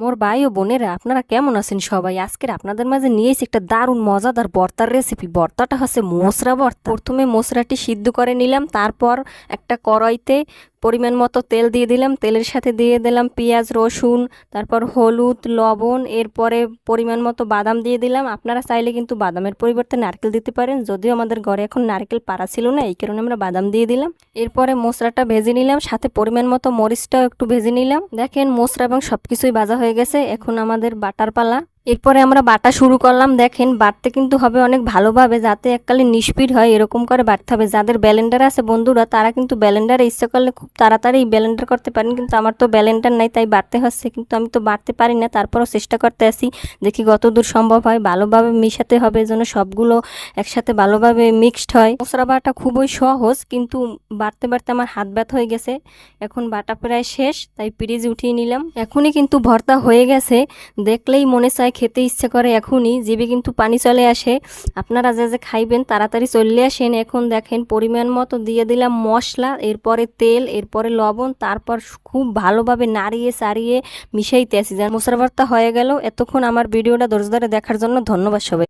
মোর ভাই ও বোনেরা, আপনারা কেমন আছেন সবাই? আজকের আপনাদের মাঝে নিয়ে এসে একটা দারুণ মজাদার বর্তার রেসিপি বর্তাটা হচ্ছে মোসরা বর্তা। প্রথমে মোসরাটি সিদ্ধ করে নিলাম, তারপর একটা কড়াইতে পরিমাণ মতো তেল দিয়ে দিলাম। তেলের সাথে দিয়ে দিলাম পেঁয়াজ, রসুন, তারপর হলুদ, লবণ, এরপরে পরিমাণ মতো বাদাম দিয়ে দিলাম। আপনারা চাইলে কিন্তু বাদামের পরিবর্তে নারকেল দিতে পারেন। যদিও আমাদের ঘরে এখন নারকেল পাড়া ছিল না, এই কারণে আমরা বাদাম দিয়ে দিলাম। এরপরে মশলাটা ভেজে নিলাম, সাথে পরিমাণ মতো মরিচটাও একটু ভেজে নিলাম। দেখেন মশলা এবং সব কিছুই ভাজা হয়ে গেছে। এখন আমাদের বাটার পালা। এরপরে আমরা বাটা শুরু করলাম, দেখেন বাটতে কিন্তু হবে অনেক ভালোভাবে যাতে এককালে নিষ্পিড হয়, এরকম করে বাটতে হবে। যাদের ব্যালেন্ডার আছে বন্ধুরা, তারা কিন্তু ব্যালেন্ডারে ইচ্ছে করলে খুব তাড়াতাড়ি ব্যালেন্ডার করতে পারেন, কিন্তু আমার তো ব্যালেন্ডার নাই, তাই বাড়তে হচ্ছে, কিন্তু আমি তো বাড়তে পারি না, তারপরও চেষ্টা করতে আসি দেখি কতদূর সম্ভব হয়, ভালোভাবে মিশাতে হবে যেন সবগুলো একসাথে ভালোভাবে মিক্সড হয়। মশলা বাটা খুবই সহজ, কিন্তু বাড়তে বাড়তে আমার হাত ব্যথা হয়ে গেছে, এখন বাটা প্রায় শেষ, তাই পিরিজে উঠিয়ে নিলাম। এখনই কিন্তু ভর্তা হয়ে গেছে, দেখলেই মনে চায় খেতে ইচ্ছে করে এখনই, জিভে কিন্তু পানি চলে আসে। আপনারা যে যে খাইবেন তাড়াতাড়ি চলে আসেন। এখন দেখেন পরিমাণ মতো দিয়ে দিলাম মশলা, এরপরে তেল, এরপরে লবণ, তারপর খুব ভালোভাবে নাড়িয়ে সারিয়ে মিশাইতে আসি যার মশলা ভর্তা হয়ে গেল। এতক্ষণ আমার ভিডিওটা ধৈর্য ধরে দেখার জন্য ধন্যবাদ সবাই।